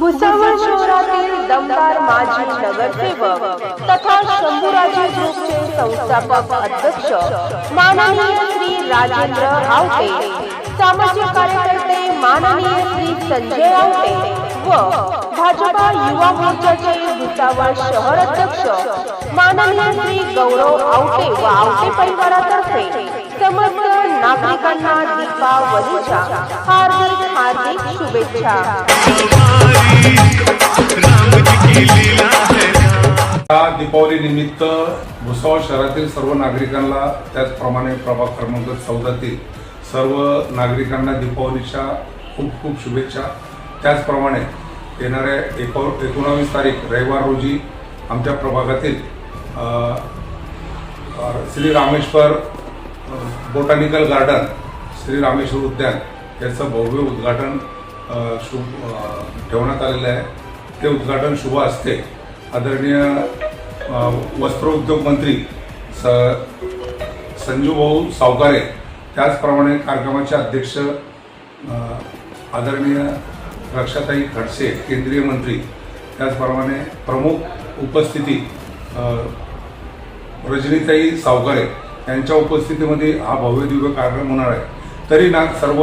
भुसावळ शहरातील दमदार माजी नगरसेवक तथा शंभूराजे ग्रुपचे संस्थापक अध्यक्ष माननीय श्री राजेंद्र आवटे सामाजिक कार्यकर्ते माननीय श्री संजय आवटे व भाजपा युवा मोर्चाचे भुसावळ शहर अध्यक्ष माननीय श्री गौरव आवटे व आवटे परिवारातर्फे समस्त नागरिकांना दीपावलीच्या हार्दिक हार्दिक शुभेच्छा. या दीपावली निमित्त भुसावळ शहरातील सर्व नागरिकांना त्याचप्रमाणे प्रभाग क्रमांक चौदातील सर्व नागरिकांना दीपावलीच्या खूप खूप शुभेच्छा. त्याचप्रमाणे येणाऱ्या एको एकोणावीस तारीख रविवार रोजी आमच्या प्रभागातील श्री रामेश्वर बोटॅनिकल गार्डन श्री रामेश्वर उद्यान याचं भव्य उद्घाटन शुभ ठेवण्यात आलेलं आहे. ते उद्घाटन शुभ असते. आदरणीय वस्त्रोद्योग मंत्री स संजूभाऊ सावकारे त्याचप्रमाणे कार्यक्रमाचे अध्यक्ष आदरणीय रक्षाताई खडसे केंद्रीय मंत्री त्याचप्रमाणे प्रमुख उपस्थिती रजनीताई सावकारे यांच्या उपस्थितीमध्ये हा भव्य दिव्य कार्यक्रम होणार आहे. तरी ना सर्व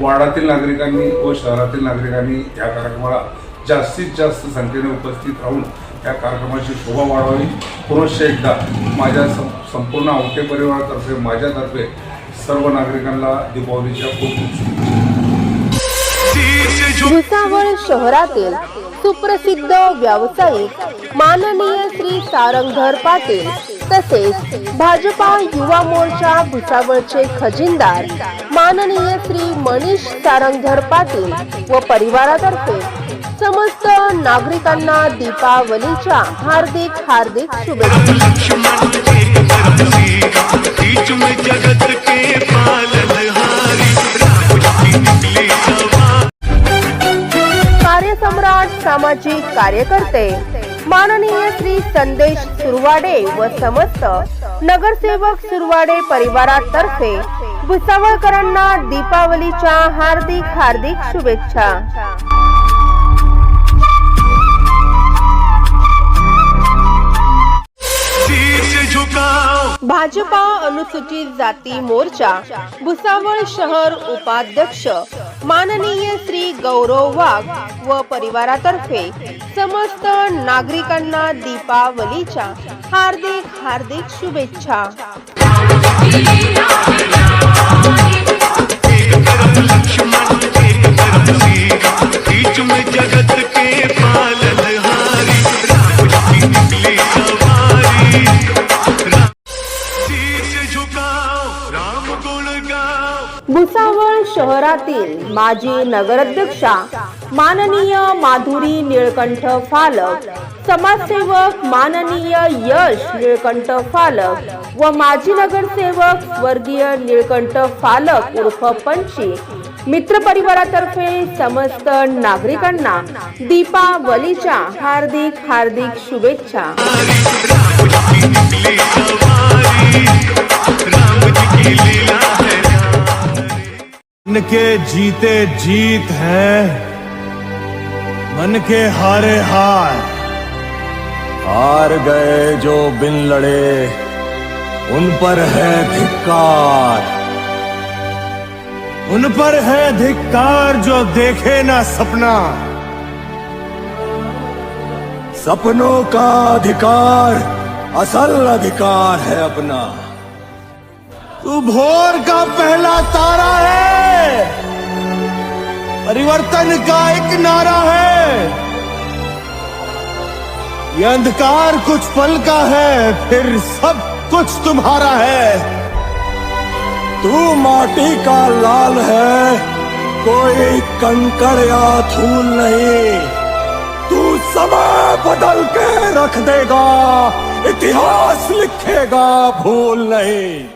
वार्डातील नागरिकांनी व शहरातील नागरिकांनी या कार्यक्रमाला जास्तीत जास्त संख्येने उपस्थित राहून या कार्यक्रमाची शोभा वाढवावी. पुनश्च एकदा माझ्या सं- संपूर्ण आवटे परिवारातर्फे माझ्यातर्फे सर्व नागरिकांना दीपावलीच्या खूप शुभेच्छा. भुसावळ शहरातील सुप्रसिद्ध व्यावसायिक माननीय श्री सारंगधर पाटील तसेच भाजपा युवा मोर्चा भुसावळचे खजिनदार माननीय श्री मनीष सारंगधर पाटील व परिवारातर्फे समस्त नागरिकांना दीपावलीच्या हार्दिक हार्दिक शुभेच्छा. कार्यसम्राट सामाजिक कार्यकर्ते माननीय श्री संदेश सुरवाडे व समस्त नगरसेवक सुरवाडे परिवारातर्फे भुसावळकरांना दीपावलीच्या हार्दिक हार्दिक शुभेच्छा. भाजपा अनुसूचित जाती मोर्चा भुसावळ शहर उपाध्यक्ष माननीय श्री गौरव वाघ व परिवारातर्फे समस्त नागरिकांना दीपावलीच्या हार्दिक हार्दिक शुभेच्छा. जगत के शहरातील माजी नगराध्यक्षा माननीय माधुरी निळकंठ फालक समाजसेवक माननीय यश निळकंठ फालक व माजी नगरसेवक स्वर्गीय निळकंठ फालक उर्फ पंची मित्र परिवारातर्फे समस्त नागरिकांना दीपावलीच्या हार्दिक हार्दिक शुभेच्छा. राम जी की लीला है। के जीते जीत है। मन के हारे हार। हार गए जो बिन लड़े, उन पर है धिक्कार। उन पर है धिक्कार जो देखे ना सपना। सपनों का अधिकार, असल अधिकार है अपना। तू भोर का पहला तारा है। परिवर्तन का एक नारा है। ये अंधकार कुछ पल का है, फिर सब कुछ तुम्हारा है। तू माटी का लाल है, कोई कंकड़ या धूल नहीं। तू समय बदल के रख देगा, इतिहास लिखेगा, भूल नहीं।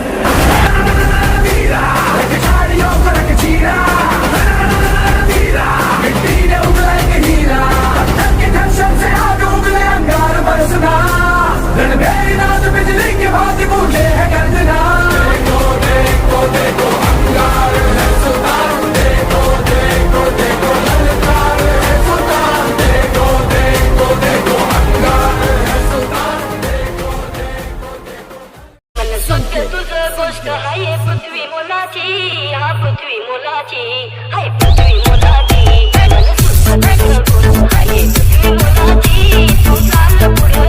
संख्य संख्य हाय पृथ्वी मुलाची हा पृथ्वी मुलाची हाय पृथ्वी मुलाची हाय पृथ्वी मुलाची तू चाल पुढे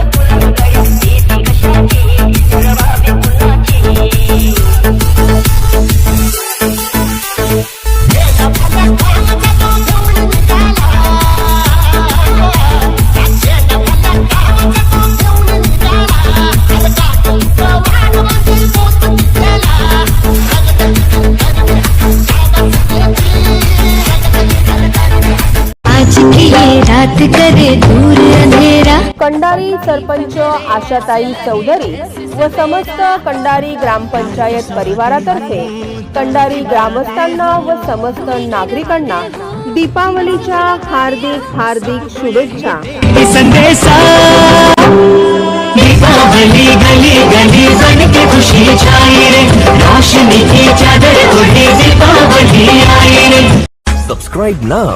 रात करे दूर अंधेरा. कंडारी सरपंच आशाताई चौधरी व समस्त कंडारी ग्रामपंचायत परिवारातर्फे कंडारी ग्रामस्थांना व समस्त नागरिकांना दीपावलीच्या हार्दिक हार्दिक शुभेच्छा. दीपावली गली गली बन के खुशी छाई रे. रोशनी की चादर ओढ़े दीपावली आई रे. Subscribe now